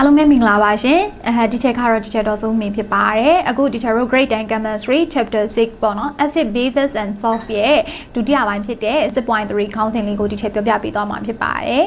အားလုံးပဲမင်္ဂလာပါရှင်အဲဒီချက်ကတော့ဒီချက်တော့ဆုံးမင်းဖြစ်ပါတယ်အခုဒီချက်တို့ Grade 10 Chemistry Chapter 6ပေါ့နော် Acid Bases and Salts ရဲ့ဒုတိယပိုင်းဖြစ်တဲ့6.3ခေါင်းစဉ်လေးကိုဒီချက်ပြောပြပေးသွားမှာဖြစ်ပါတယ်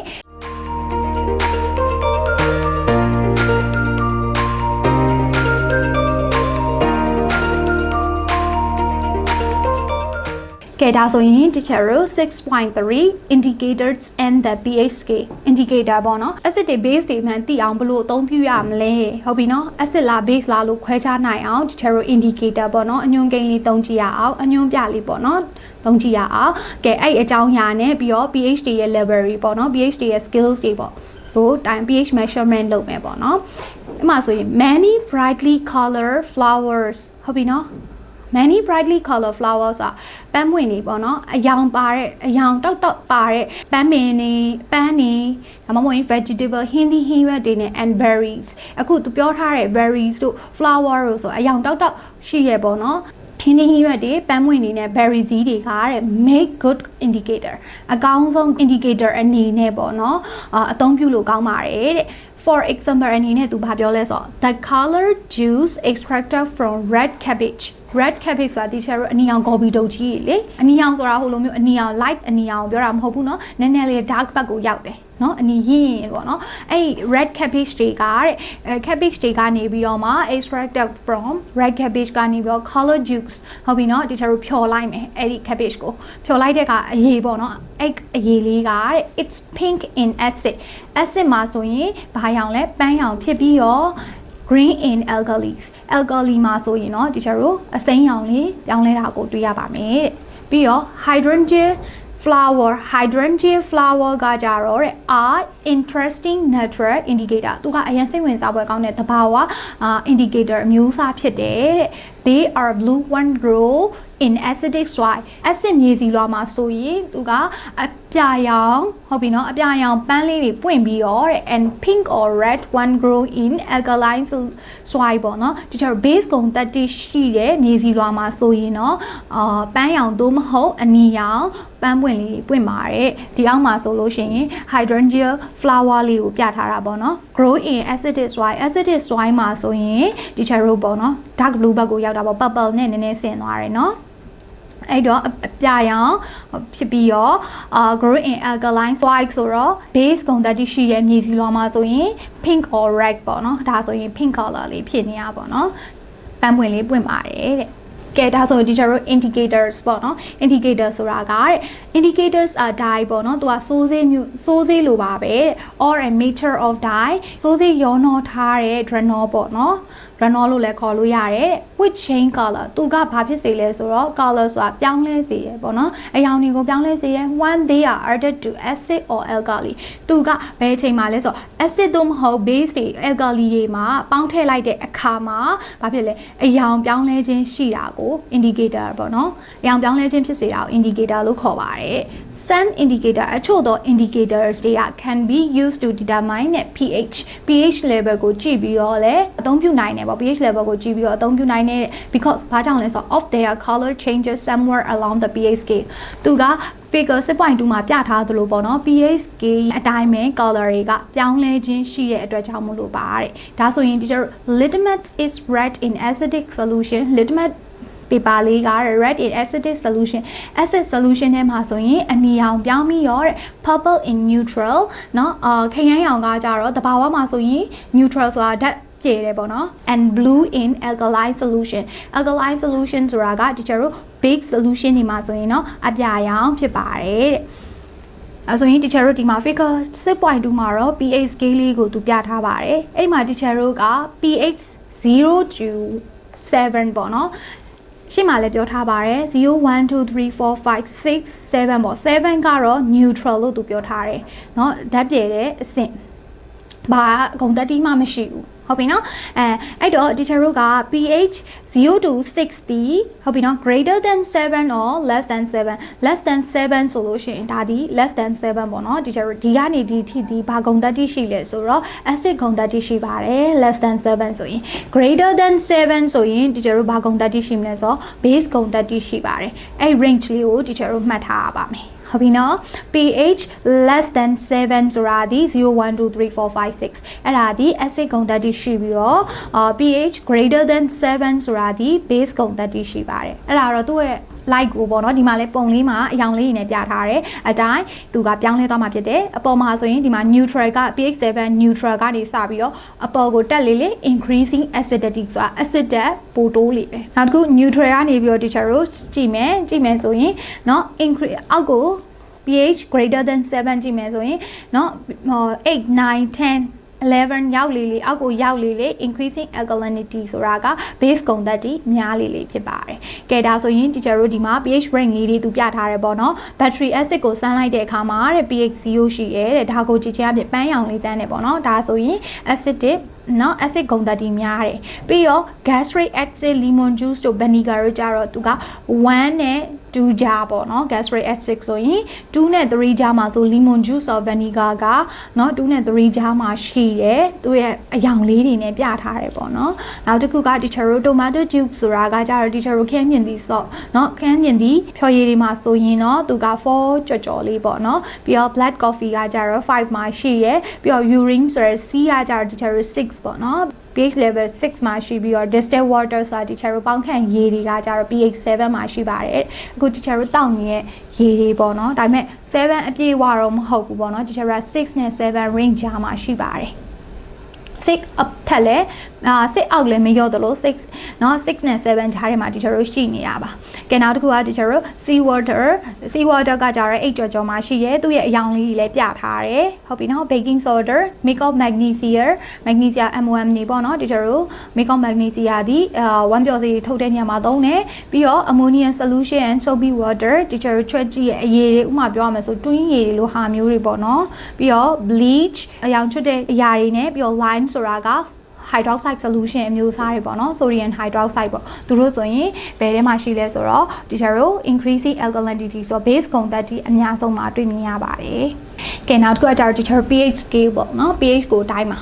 ကဲဒါဆိုရင် teacher တို့6.3 indicators and the pH scale indicator ပေါ့နော် acid တွေ base တွေမှန်သိအောင်ဘယ်လိုအသုံးပြုရမလဲဟုတ်ပြီနော် acid လား base လားလို့ခွဲခြားနိုင်အောင် teacher တို့ indicator ပေါ့နော်အညွှန်းကိန်းလေးသုံးကြည့်ရအောင်အညွှန်းပြလေးပေါ့နော်သုံးကြည့်ရအောင်ကဲအဲ့အကြောင်းအရာနဲ့ပြီးတော့ pH တွေရဲ့ level တွေပေါ့နော် pH တွေရဲ့ skills တွေပေါ့ဟို time pH measurement လုပ်မယ်ပေါ့နော်အဲ့မှာဆိုရင် many brightly colored flowers ဟုတ်ပြီနော် many brightly color flowers อ่ะပန်းပွင့်နေပေါ့နော်အယောင်ပါတဲ့အယောင်တောက်တောက်ပါတဲ့ပန်းပင်နေပန်းနေဒါမှမဟုတ်ရင် vegetable ဟင်းသီးဟင်းရွက်တွေနဲ့ and berries အခုသူပြောထားတဲ့ berries တို့ flower တို့ဆိုအယောင်တောက်တောက်ရှိရပေါ့နော်ဟင်းသီးဟင်းရွက်တွေပန်းပွင့်နေနဲ့ berry သီးတွေကတဲ့ make good indicator အကောင်းဆုံး indicator အနေနဲ့ပေါ့နော်အသုံးပြုလို့ကောင်းပါတယ်တဲ့ for example အနေနဲ့သူဘာပြောလဲဆိုတော့ the color juice extracted from red cabbage red cabbage ဆိုတာ teacher တို့အနီအောင် gobi တုပ်ကြီးလေအနီအောင်ဆိုတာဟိုလိုမျိုးအနီအောင် light အနီအောင်ပြောတာမဟုတ်ဘူးเนาะနည်းနည်းလေး dark ဘက်ကိုရောက်တယ်เนาะအနီရင်းရင်ပေါ့เนาะအဲ့ red cabbage တွေကတဲ့အဲ cabbage တွေကနေပြီးတော့မှ extracted from red cabbage ကနေပြီးတော့ color juice ဟုတ်ပြီเนาะ teacher တို့ဖြော်လိုက်မယ်အဲ့ဒီ cabbage ကိုဖြော်လိုက်တဲ့ကအရေးပေါ့เนาะအဲ့အရေးလေးကတဲ့ it's pink in acid acid မှာဆိုရင်ဘာရောင်လဲပန်းရောင်ဖြစ်ပြီးတော့ green in alkalis alkali မှာဆိုရင်တော့တခြားတို့အစိမ်းရောင်လေးပြောင်းလဲတာကိုတွေ့ရပါမယ်တဲ့ပြီးတော့ hydrangea flower hydrangea flower ကကြတော့တဲ့ are interesting natural indicator သူကအရင်စိတ်ဝင်စားဖွယ်ကောင်းတဲ့သဘာဝ indicator အမျိုးအစားဖြစ်တယ်တဲ့ they are blue one grow in acidic soil acid မြေစီလွှာမှာဆိုရင်သူကအပြာရောင်ဟုတ်ပြီနော်အပြာရောင်ပန်းလေးတွေပွင့်ပြီးတော့တဲ့ and pink or red one grow in alkaline soil ပေါ့နော်ဒီချက် base ကုန်တက်တိရှိတဲ့မြေစီလွှာမှာဆိုရင်တော့အာပန်းရောင်သို့မဟုတ်အနီရောင်ပန်းပွင့်လေးပွင့်ပါတယ်ဒီအောက်မှာဆိုလို့ရှိရင် hydrangea flower လေးကိုပြထားတာပေါ့နော် grow in acidic soil acidic soil မှာဆိုရင်ဒီချက် row ပေါ့နော် dark blue ဘက်ကိုရောက်တာပေါ့ purple နဲ့နည်းနည်းဆင်သွားတယ်နော်အဲ့တော့အပြာရောင်ဖြစ်ပြီးတော့အာ grow in alkaline soil ဆိုတော့ base ကုန်တက်ရှိရဲ့မြေစီလွှာမှာဆိုရင် pink or red ပေါ့နော်ဒါဆိုရင် pink color လေးဖြစ်နေရပါတော့ပန်းပွင့်လေးပွင့်ပါတယ်တဲ့ ကဲဒါဆိုဒီကျတော့ indicators ပေါ့နော် indicator ဆိုတာကတဲ့ indicators are dye ပေါ့နော်သူကစိုးစေးမျိုးစိုးစေးလိုပါပဲတဲ့ or a mixture of dye စိုးစေးရောနှောထားတဲ့ dranol ပေါ့နော် dranol လို့လည်းခေါ်လို့ရတယ် which change color သူကဘာဖြစ်စေလဲဆိုတော့ color ဆိုတာပြောင်းလဲစေရပေါ့နော်အရောင်တွေကိုပြောင်းလဲစေရ when they are added to acid or alkali သူကဘယ်အချိန်မှာလဲဆိုတော့ acid သို့မဟုတ် base တွေ alkali တွေမှာပေါင်းထည့်လိုက်တဲ့အခါမှာဘာဖြစ်လဲအရောင်ပြောင်းလဲခြင်းရှိတာကို indicator ပေါ့နော်အရောင်ပြောင်းလဲခြင်းဖြစ်စေတာကို indicator လို့ခေါ်ပါတယ် sun indicator အချို့သော indicators တွေက can be used to determine the pH pH level ကိုကြည့်ပြီးတော့လည်းအသုံးပြုနိုင်တယ်ပေါ့ pH level ကိုကြည့်ပြီးတော့အသုံးပြုနိုင်တယ် because ဘာကြောင့်လဲဆိုတော့ of their color changes somewhere along the pH scale သူက figure 6.2မှာပြထားသလိုပေါ့နော် pH scale အတိုင်းပဲ color တွေကပြောင်းလဲခြင်းရှိတဲ့အတွက်ကြောင့်မလို့ပါတဲ့ဒါဆိုရင် teacher litmus is red in acidic solution litmus paper လေးက red in acidic solution acid solution ထဲမှာဆိုရင်အနီရောင်ပြောင်းပြီးရောတဲ့ purple in neutral เนาะအာခရမ်းရောင်ကကြတော့တဘာဝမှာဆိုရင် neutral ဆိုတာဓာတ်ကျေတယ်ပေါ့နော် and blue in alkaline solution alkaline solution ဆိုတာကဒီကျတို့ big solution တွေမှာဆိုရင်เนาะအပြာရောင်ဖြစ်ပါတယ်တဲ့အဲဆိုရင် teacher တို့ဒီမှာ figure 6.2မှာတော့ pH scale လေးကိုသူပြထားပါတယ်အဲ့ဒီမှာ teacher တို့က pH 0 to 7ပေါ့နော် ရှေ့မှာလည်းပြောထားပါတယ်0 1 2 3 4 5 6 7ပေါ့7ကတော့ neutral လို့သူပြောထားတယ်เนาะဓာတ်ပြည့်တဲ့အဆင့်ဘာဂုံတက်တီးမှမရှိဘူး ဟုတ်ပြီနော်အဲအဲ့တော့ teacher တို့က pH 0 to 60ဟုတ်ပြီနော် greater than 7 or less than 7 less than 7ဆိုလို့ရှိရင်ဒါဒီ less than 7ပေါ့နော် teacher တို့ဒီကနေဒီထိဒီဘာဂုံတက်တိရှိလဲဆိုတော့ acid ဂုံတက်တိရှိပါတယ် less than 7ဆိုရင် greater than 7ဆိုရင် teacher တို့ဘာဂုံတက်တိရှိမလဲဆိုတော့ base ဂုံတက်တိရှိပါတယ်အဲ့ range လေးကို teacher တို့မှတ်ထားရပါမယ် ဟဟုတ်ပြီနော် pH less than 7ဆိုတာဒီ0 1 2 3 4 5 6အဲ့ဒါဒီ acid ဂုဏ်သတ္တိရှိပြီးတော့အာ pH greater than 7ဆိုတာဒီ base ဂုဏ်သတ္တိရှိပါတယ်အဲ့ဒါတော့သူ့ရဲ့ like ကိုပေါ့နော်ဒီမှာလဲပုံလေးမှာအယောင်လေးတွေနဲ့ပြထားတယ်အတိုင်းသူကပြောင်းလဲသွားမှာဖြစ်တယ်အပေါ်မှာဆိုရင်ဒီမှာ neutral က pH 7 neutral ကနေစပြီးတော့အပေါ်ကိုတက်လေလေ increasing acidity ဆိုတာ acid တက်ပိုတိုးလေပဲနောက်တစ်ခု neutral ကနေပြီးတော့ teacher တို့ကြည့်မယ်ကြည့်မယ်ဆိုရင်เนาะ increase အောက်ကို pH greater than 7ကြည့်မယ်ဆိုရင်เนาะ8 9 10 11ရောက်လေလေအောက်ကိုရောက်လေလေ increasing alkalinity ဆိုတာက base ကုန်သက်တီများလေလေဖြစ်ပါတယ်။ကဲဒါဆိုရင် teacher တို့ဒီမှာ pH range လေးတွေသူပြထားတယ်ပေါ့နော်။ battery acid ကိုစမ်းလိုက်တဲ့အခါမှာတဲ့ pH 0ရှိရဲတဲ့ဒါကိုကြည့်ချင်းအဖြစ်ပန်းရောင်လေးတန်းတယ်ပေါ့နော်။ဒါဆိုရင် acidic နော် acid ဂုဏ်သတ္တိများတယ်ပြီးတော့ gastric acid lemon juice တို့ vinegar တို့ကြတော့သူက1နဲ့ 2ကြားပေါ့နော် gastric acid ဆိုရင်2နဲ့3ကြားမှာဆို lemon juice or vinegar ကနော်2နဲ့3ကြားမှာရှိတယ်သူရဲ့အယောင်လေးတွေနဲ့ပြထားတယ်ပေါ့နော်နောက်တစ်ခုက teacher တို့ tomato juice ဆိုတာကကြတော့ teacher တို့ခင်းမြင်သည် salt နော်ခင်းမြင်သည်ဖြော်ရည်တွေမှာဆိုရင်တော့သူက4ကြော်ကြော်လေးပေါ့နော်ပြီးတော့ black coffee ကကြတော့5မှာရှိရယ်ပြီးတော့ urine ဆိုရယ် C ကကြတော့ teacher တို့6ပေါ့နော် pH level 6မှာရှိပြီးတော့ distilled water ဆိုတာ teacher တို့ပေါင်းခန့်ရေတွေကကြတော့ pH 7မှာရှိပါတယ်အခု teacher တို့တောက်နေတဲ့ရေတွေပေါ့နော်ဒါပေမဲ့7အပြည့်ဝတော့မဟုတ်ဘူးပေါ့နော် teacher က6နဲ့7 range ကြားမှာရှိပါတယ်6 up ထက်လဲ အာ6အောက်လည်းမရော့တယ်လို့6เนาะ6နဲ့7ကြားထဲမှာ teacher တို့ရှိနေရပါကဲနောက်တစ်ခုက teacher တို့ sea water sea water ကကြတော့8ကြော်ကြော်မှာရှိရဲသူ့ရဲ့အယောင်လေးကြီးလည်းပြထားတယ်ဟုတ်ပြီเนาะ baking soda make of magnesium magnesium MOM နေပေါ့เนาะ teacher တို့ make of magnesium ဒီအာ1ပြော်စီထုတ်တဲ့ညမှာသုံးတယ်ပြီးတော့ ammonia solution and soapy water teacher တို့ချက်ကြည့်ရဲ့အရည်တွေဥမာပြောရမယ်ဆိုတွင်းရည်တွေလိုဟာမျိုးတွေပေါ့เนาะပြီးတော့ bleach အယောင်ချွတ်တဲ့အရာတွေနဲ့ပြီးတော့ lime ဆိုတာက hydroxide solution အမျိုးအစားတွေပေါ့နော် sodium hydroxide ပေါ့သူတို့ဆိုရင်ဘယ်ထဲမှာရှိလဲဆိုတော့ teacher တို့ increasing alkalinity ဆိုတော့ base ဂုဏ်သတ္တိအများဆုံးမှာတွေ့မြင်ရပါတယ်။ကဲနောက်တစ်ခုကကျတော့ teacher pH scale ပေါ့နော် pH ကိုတိုင်းမှာ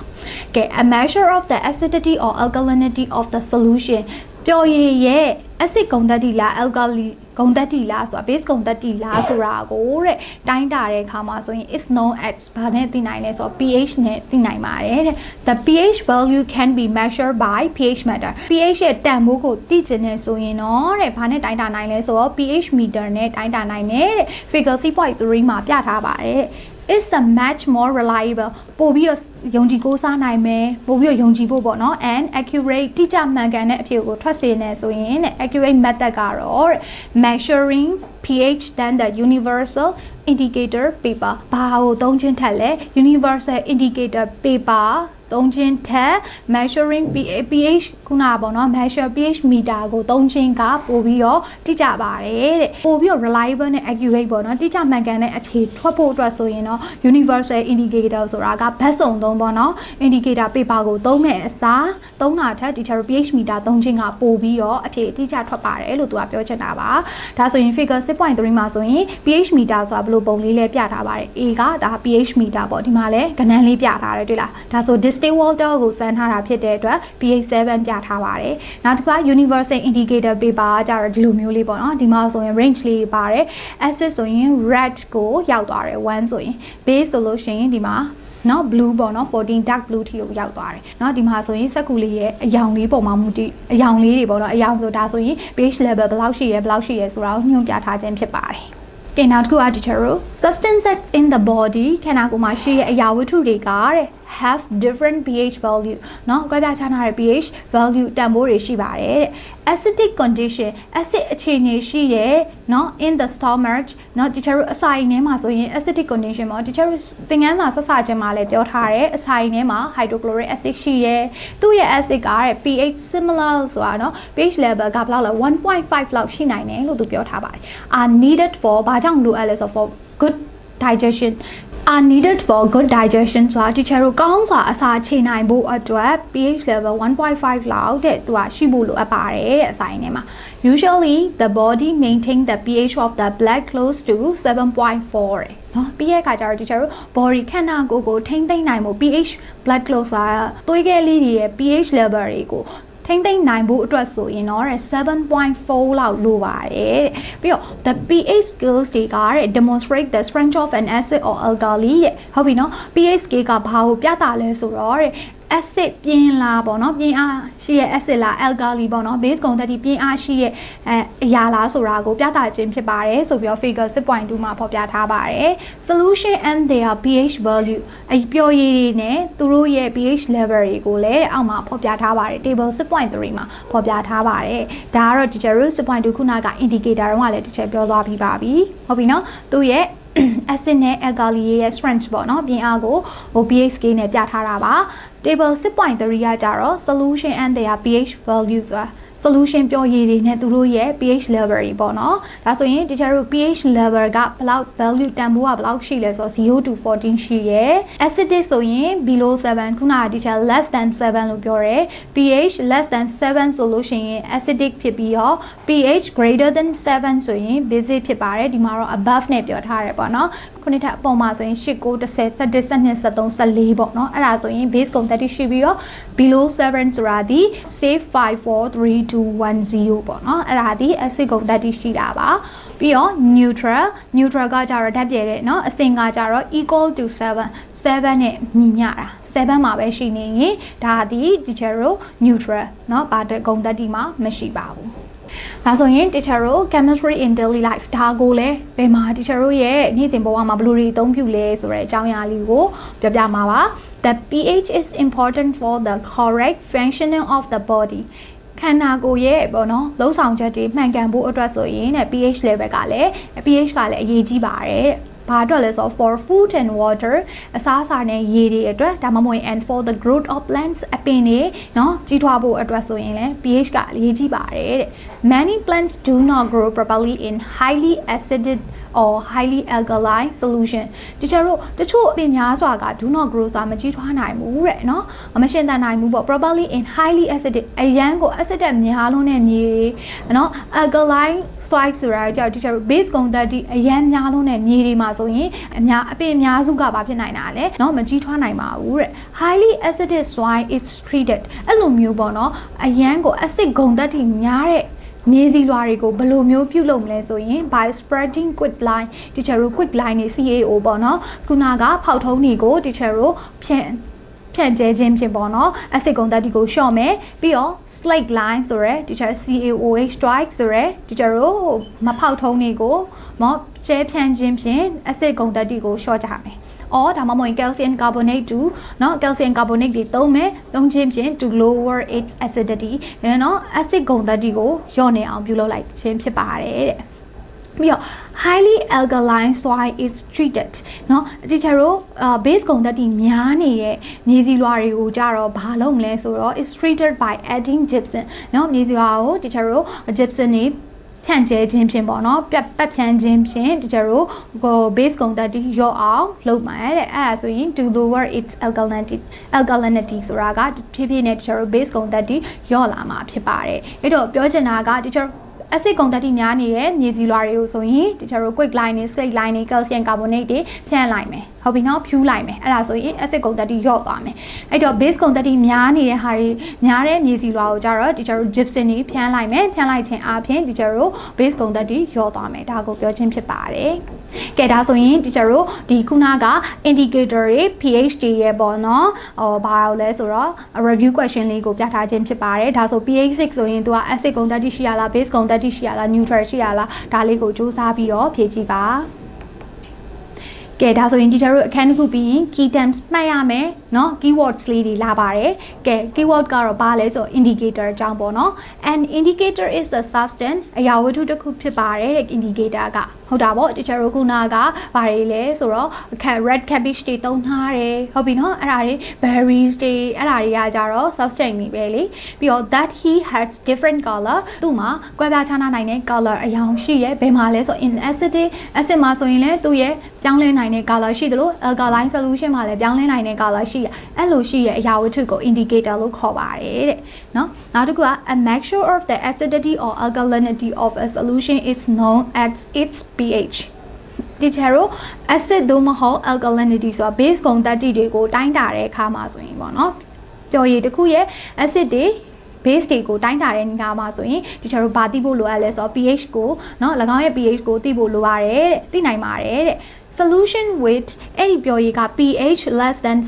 ကဲ a measure of the acidity or alkalinity of the solution ပျော်ရည်ရဲ့ acid ဂုဏ်သတ္တိလား alkali ဂုံတက်တီလားဆိုတာ base ဂုံတက်တီလားဆိုတာကိုတဲ့တိုင်းတာတဲ့အခါမှာဆိုရင် is known as ဘာနဲ့သိနိုင်လဲဆိုတော့ pH နဲ့သိနိုင်ပါတယ်တဲ့ the pH value can be measured by pH meter pH ရဲ့တန်ဖိုးကိုသိချင်နေဆိုရင်တော့တဲ့ဘာနဲ့တိုင်းတာနိုင်လဲဆိုတော့ pH meter နဲ့တိုင်းတာနိုင်တယ်တဲ့ figure 6.3မှာပြထားပါတယ်တဲ့ is a much more reliable ပို့ပြီးတော့ယုံကြည်ကိုးစားနိုင်မယ်ပို့ပြီးတော့ယုံကြည်ဖို့ပေါ့နော် and accurate တိကျမှန်ကန်တဲ့အဖြေကိုထွက်စေနေဆိုရင်တဲ့ accurate method ကတော့ measuring pH than the universal indicator paper ဘာကိုသုံးချင်းထက်လဲ universal indicator paper သုံးချင်းထက် measuring pH ခုနကပေါ့နော် measure pH meter ကိုသုံးချင်းကပို့ပြီးတော့တိကျပါတယ်တဲ့ပို့ပြီးတော့ reliable နဲ့ accurate ပေါ့နော်တိကျမှန်ကန်တဲ့အဖြေထွက်ဖို့အတွက်ဆိုရင်တော့ universal indicator ဆိုတာကဘတ်စုံသုံးပေါ့နော် indicator paper ကိုသုံးမဲ့အစားသုံးတာထက် teacher pH meter သုံးချင်းကပို့ပြီးတော့အဖြေတိကျထွက်ပါတယ်လို့သူကပြောချင်တာပါဒါဆိုရင် figure 6.3မှာဆိုရင် pH meter ဆိုတာဘယ်လိုပုံလေးလဲပြထားပါတယ် A ကဒါ pH meter ပေါ့ဒီမှာလဲကဏ္ဍလေးပြထားတယ်တွေ့လားဒါဆို distilled water ကိုစမ်းထားတာဖြစ်တဲ့အတွက် pH 7ပြထားပါတယ်နောက်တစ်ခါ universal indicator paper ကကြတော့ဒီလိုမျိုးလေးပေါ့နော်ဒီမှာဆိုရင် range လေးပါတယ် acid ဆိုရင် red ကိုရောက်သွားတယ်1ဆိုရင် base ဆိုလို့ရှိရင်ဒီမှာနော် blue ပေါ့နော်14 dark blue ထိကိုရောက်သွားတယ်เนาะဒီမှာဆိုရင်စက်ကူလေးရဲ့အယောင်လေးပုံမှာမူတည်အယောင်လေးတွေပေါ့နော်အယောင်ဆိုဒါဆိုရင် pH level ဘယ်လောက်ရှိရဲဘယ်လောက်ရှိရဲဆိုတာကိုညွှန်ပြထားခြင်းဖြစ်ပါတယ်ကဲနောက်တစ်ခုအ teacher တို့ substances in the body ခန္ဓာကိုယ်မှာရှိတဲ့အရာဝတ္ထုတွေကတဲ့ have different pH value เนาะကွဲပြားခြားနားတဲ့ pH value တန်ဖိုးတွေရှိပါတယ်တဲ့ acidic condition acid အခြေအနေရှိတဲ့เนาะ in the stomach เนาะ teacher တို့အစာအိမ်ထဲမှာဆိုရင် acidic condition ပေါ့ teacher တို့သင်ခန်းစာဆက်စာချင်းမှာလည်းပြောထားတယ်အစာအိမ်ထဲမှာ hydrochloric acid ရှိရဲသူ့ရဲ့ acid ကတဲ့ pH similar ဆိုတာเนาะ pH level ကဘယ်လောက်လဲ1.5လောက်ရှိနိုင်တယ်လို့သူပြောထားပါတယ် are needed for ဘာကြောင့်လိုအပ်လဲဆို for good digestion are needed for good digestion ဆိုတာ teacher တို့ကောင်းစွာအစာချေနိုင်ဖို့အတွက် pH level 1.5လောက်တဲ့သူကရှိဖို့လိုအပ်ပါတယ်တဲ့အစာရင်းထဲမှာ usually the body maintain the pH of the blood close to 7.4တဲ့နော်ပြီးရဲ့အခါကျတော့ teacher တို့ body ခန္ဓာကိုယ်ကိုထိမ့်သိမ့်နိုင်ဖို့ pH blood close ဆိုတာသွေးခဲလေးတွေရဲ့ pH level တွေကို ထိမ့်သိမ့်နိုင်ဖို့အတွက်ဆိုရင်တော့7.4လောက်လိုပါတယ်တဲ့ပြီးတော့ the pH scales တွေကတဲ့ demonstrate the strength of an acid or alkali တဲ့ဟုတ်ပြီနော် pH scale ကဘာကိုပြတာလဲဆိုတော့တဲ့ acid ပြင်းလားပေါ့နော်ပြင်းအားရှိရဲ့ acid လား alkali ပေါ့နော် base ကုန်သက်ဒီပြင်းအားရှိရဲ့အဲအရာလားဆိုတာကိုပြသခြင်းဖြစ်ပါတယ်ဆိုပြီးတော့ figure 6.2မှာဖော်ပြထားပါတယ် solution and their pH value အပျော်ရည်တွေနဲ့သူတို့ရဲ့ pH level တွေကိုလည်းအောက်မှာဖော်ပြထားပါတယ် table 6.3မှာဖော်ပြထားပါတယ်ဒါကတော့ teacher 6.2ခုနက indicator တော့ကလည်း teacher ပြောသွားပြီးပါပြီဟုတ်ပြီနော်သူရဲ့ acid နဲ့ alkali ရဲ့ strength ပေါ့နော်ပြင်အားကိုဟို pH scale နဲ့ပြထားတာပါ table 6.3ကကြတော့ solution and their pH values ဆိုတာ solution ပြောရည်တွေနဲ့သူတို့ရဲ့ pH level တွေပေါ့နော်ဒါဆိုရင် teacher တို့ pH level ကဘလောက် value တန်ဖိုးကဘလောက်ရှိလဲဆိုတော့0 to 14ရှိရယ် acidic ဆိုရင် below 7ခုနက teacher less than 7လို့ပြောတယ် pH less than 7ဆိုလို့ရှိရင် acidic ဖြစ်ပြီးတော့ pH greater than 7ဆိုရင် basic ဖြစ်ပါတယ်ဒီမှာတော့ above နဲ့ပြောထားတယ်ပေါ့နော်ခုနှစ်ထပ်အပေါ်မှာဆိုရင်8 9 10 11 12 13 14ပေါ့နော်အဲ့ဒါဆိုရင် base ကုန်30ရှိပြီးတော့ below 7ဆိုတာဒီ safe 5 4 3 2 1 0ပေါ့နော်အဲ့ဒါဒီ acid ကုန်30ရှိတာပါပြီးတော့ neutral neutral ကကြတော့ဓာတ်ပြဲတဲ့เนาะအစင်ကကြတော့ equal to 7 7နဲ့ညီမျှတာ7မှာပဲရှိနေရင်ဒါဒီ teacher တို့ neutral เนาะဘာတဲ့ဂုံတက်တီမှာမရှိပါဘူးဒါဆိုရင် teacher တို့ chemistry in daily life ဒါကိုလည်းဘယ်မှာ teacher တို့ရဲ့နေ့စဉ်ဘဝမှာဘယ်လိုတွေအသုံးပြုလဲဆိုတဲ့အကြောင်းအရာလေးကိုပြောပြမှာပါ The pH is important for the correct functioning of the body ခန္ဓာကိုယ်ရဲ့ပေါ့နော်လှုပ်ဆောင်ချက်တွေမှန်ကန်ဖို့အတွက်ဆိုရင်တဲ့ pH level ကလည်း pH ကလည်းအရေးကြီးပါတယ်တဲ့ ဘာအတွက်လဲဆိုတော့ for food and water အစားအစာနဲ့ရေတွေအတွက်ဒါမှမဟုတ် and for the growth of plants အပင်တွေเนาะကြီးထွားဖို့အတွက်ဆိုရင်လည်း pH ကအရေးကြီးပါတယ်တဲ့ many plants do not grow properly in highly acidic or highly alkaline solution တချို့တို့တချို့အပင်များစွာက do not grow ဆိုတာမကြီးထွားနိုင်ဘူးတဲ့เนาะမရှင်းတန်နိုင်ဘူးပေါ့ properly in highly acidic အရန်ကို acid များလုံးတဲ့မြေတွေเนาะ alkaline soil ဆိုတာကြောင့်တချို့ base ကုန်သက်ဒီအရန်များလုံးတဲ့မြေတွေမှာဆိုရင်အများအပင်အများစုကဘာဖြစ်နိုင်တာလဲเนาะမကြီးထွားနိုင်ပါဘူးတဲ့ highly acidic soil it's treated အဲ့လိုမျိုးပေါ့เนาะအရန်ကို acid ဂုံသက်ဒီများတဲ့မြေစီလွာတွေကိုဘယ်လိုမျိုးပြုလုပ်မလဲဆိုရင် by spreading quick line teacher တို့ quick line နေ CAO ပေါ့နော်ခုနကဖောက်ထုံးတွေကို teacher တို့ဖြန့် ဖြန့်ကျဲခြင်းဖြစ်ပေါ့နော် acid ကုန်တက်ဒီကိုရှော့မယ်ပြီးတော့ slate line ဆိုရဲ teacher CAOH strike ဆိုရဲ teacher တို့မဖောက်ထုံးတွေကိုမော့ကျဲဖြန့်ခြင်းဖြင့် acid ကုန်တက်ဒီကိုရှော့ကြမယ်အော်ဒါမှမဟုတ် calcium carbonate 2เนาะ calcium carbonate တွေသုံးမယ်သုံးခြင်းဖြင့် to lower its acidity เนาะ acid ဂုဏ်သတ္တိကိုလျော့နေအောင်ပြုလုပ်လိုက်ခြင်းဖြစ်ပါတယ်တဲ့ ပြီးတော့ highly alkaline soil is treated เนาะ teacher တို့ base ဂုဏ်သတ္တိများနေတဲ့မြေစီလွာတွေကိုကြတော့ဘာလုပ်မလဲဆိုတော့ is treated by adding gypsum เนาะမြေစီလွာကို teacher တို့ gypsum တွေဖြန့်ကျဲခြင်းဖြင့်ပေါ့နော်ပြတ်ပတ်ဖြန်းခြင်းဖြင့်တကြတို့ဟို base content ရော့အောင်လုပ်မှာတဲ့အဲ့ဒါဆိုရင် to lower its alkalinity alkalinity ဆိုတာကဖြည်းဖြည်းနဲ့တကြတို့ base content ရော့လာမှာဖြစ်ပါတယ်အဲ့တော့ပြောချင်တာကတကြ acid content များနေတဲ့မြေစီလွာတွေကိုဆိုရင်တခြားတို့ quick line တွေ straight line တွေ calcium carbonate တွေဖြန့်လိုက်မယ်ဟုတ်ပြီနော်ဖြူးလိုက်မယ်အဲ့ဒါဆိုရင် acid content ရော့သွားမယ်အဲ့တော့ base content များနေတဲ့ဟာတွေများတဲ့မြေစီလွာကိုကြတော့တခြားတို့ gypsum တွေဖြန့်လိုက်မယ်ဖြန့်လိုက်ခြင်းအပြင်တခြားတို့ base content ရော့သွားမယ်ဒါကိုပြောချင်းဖြစ်ပါတယ် ကဲဒါဆိုရင် teacher တို့ဒီခုနက indicator တွေ pH တွေရဲ့ပေါ့နော်ဟောဘာလို့လဲဆိုတော့ review question လေးကိုပြထားခြင်းဖြစ်ပါတယ်ဒါဆို pH 6 ဆိုရင်သူက acid content ရှိရလား base content ရှိရလား neutral ရှိရလားဒါလေးကိုစူးစမ်းပြီးတော့ဖြည့်ကြည့်ပါကဲဒါဆိုရင် teacher တို့အခန်းတစ်ခုပြီးရင် key terms မှတ်ရမယ်เนาะ keywords လေးတွေလာပါတယ်ကဲ keyword ကတော့ဘာလဲဆို indicator အကြောင်းပေါ့เนาะ an indicator is a substance အရာဝတ္ထုတစ်ခုဖြစ်ပါတယ်တဲ့ indicator ကဟုတ်တာပေါ့ teacher တို့ခုနကဘာတွေလဲဆိုတော့ red cabbage တွေတုံးထားတယ်ဟုတ်ပြီเนาะအဲ့ဒါတွေ berries တွေအဲ့ဒါတွေကကြတော့ substance တွေပဲလေပြီးတော့ that he has different color သူ့မှာကွဲပြားခြားနားနိုင်တဲ့ color အယောင်ရှိရဲ့ဘယ်မှာလဲဆို in acidic acid မှာဆိုရင်လည်းသူ့ရဲ့ပြောင်းလဲနိုင်တဲ့ color ရှိတယ်လို့ alkaline solution မှာလည်းပြောင်းလဲနိုင်တဲ့ color ရှိ ိရှိရအဲ့လိုရှိရအရာဝတ္ထုကို indicator လို့ခေါ်ပါတယ်တဲ့နော်နောက်တစ်ခုက a measure of the acidity or alkalinity of a solution is known at its pH ဒီချေရို acid တို့မဟုတ် alkalinity ဆိုတာ base ကုန်တတ္တိတွေကိုတိုင်းတာတဲ့အခါမှာဆိုရင်ပေါ့နော်ပျော်ရည်တစ်ခုရဲ့ acid တွေ base တွေကိုတိုင်းတာတဲ့နေရာမှာဆိုရင်ဒီချာတို့ဗာသိဖို့လိုအပ်လဲဆိုတော့ pH ကိုเนาะ၎င်းရဲ့ pH ကိုသိဖို့လိုရတယ်တဲ့သိနိုင်ပါတယ်တဲ့ solution with အဲ့ဒီပြောရေးက pH less than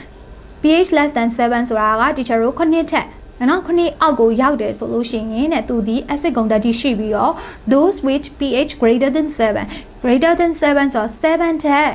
7 pH less than 7ဆိုတာကဒီချာတို့ခုနှစ်ထက်နော်ခုနှစ်အောက်ကိုရောက်တယ်ဆိုလို့ရှိရင်တဲ့သူဒီ acid ဂုဏ်သတ္တိရှိပြီးတော့ those with pH greater than 7 greater than 7ဆိုတော့7ထက်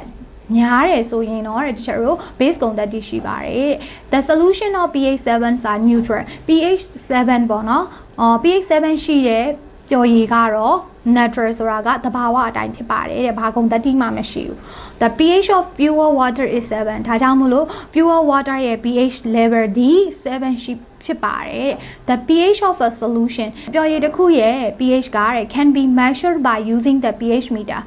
များတယ်ဆိုရင်တော့တဲ့တချို့တို့ base ဂုဏ်သတ္တိရှိပါတယ်တဲ့ the solution of pH 7 are neutral pH 7ပေါ့နော်အော် pH 7ရှိတဲ့ပျော်ရည်ကတော့ natural ဆိုတာကသဘာဝအတိုင်းဖြစ်ပါတယ်တဲ့ဘာဂုဏ်သတ္တိမှမရှိဘူး the pH of pure water is 7ဒါကြောင့်မလို့ pure water ရဲ့ pH level ဒီ7ရှိဖြစ်ပါတယ်တဲ့ the pH of a solution ပျော်ရည်တစ်ခုရဲ့ pH ကတဲ့ can be measured by using the pH meter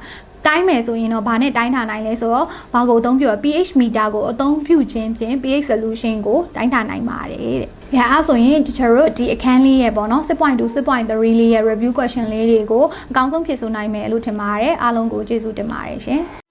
တိုင်းမယ်ဆိုရင်တော့ဘာနဲ့တိုင်းထားနိုင်လဲဆိုတော့ဘာကိုအသုံးပြုရ pH meter ကိုအသုံးပြုခြင်းဖြင့် pH solution ကိုတိုင်းထားနိုင်ပါတယ်တဲ့။ဒါအဲ့ဆိုရင် teacher တို့ဒီအခန်းလေးရဲ့ပေါ့နော်6.2 6.3လေးရဲ့ review question လေးတွေကိုအကောင်းဆုံးဖြည့်ဆို့နိုင်မယ်လို့ထင်ပါတယ်။အားလုံးကိုကျေးဇူးတင်ပါတယ်ရှင်။